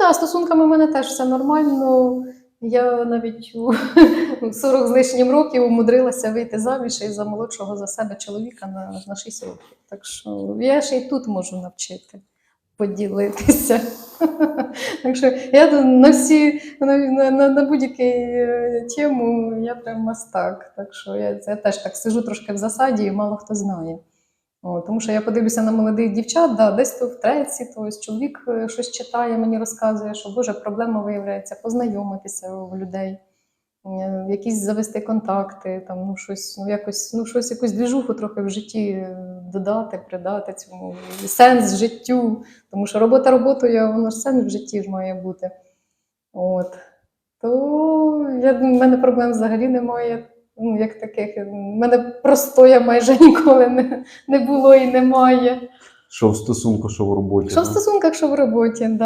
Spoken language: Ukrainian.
так, стосунками в мене теж все нормально. Я навіть у 40 з лишнім років умудрилася вийти заміж і за молодшого за себе чоловіка на, на 6 років. Так що я ще й тут можу навчити поділитися. Так що я на всі на, на, на, будь-яку е, тему я прям мастак. Так що я, це теж так сижу трошки в засаді і мало хто знає. О, тому що я подивлюся на молодих дівчат, да, десь то в треці, то ось чоловік е, щось читає, мені розказує, що Боже, проблема виявляється, познайомитися у людей, е, якісь завести контакти, там, ну, щось, ну, якось, ну, щось, якусь двіжуху трохи в житті е, додати, придати цьому сенс життю. Тому що робота роботою, воно ж сенс в житті ж має бути. От. То я, в мене проблем взагалі немає. Ну, як таких, в мене простоя майже ніколи не, не було і немає. Що в стосунку, що в роботі. Що в стосунках, що в роботі, да.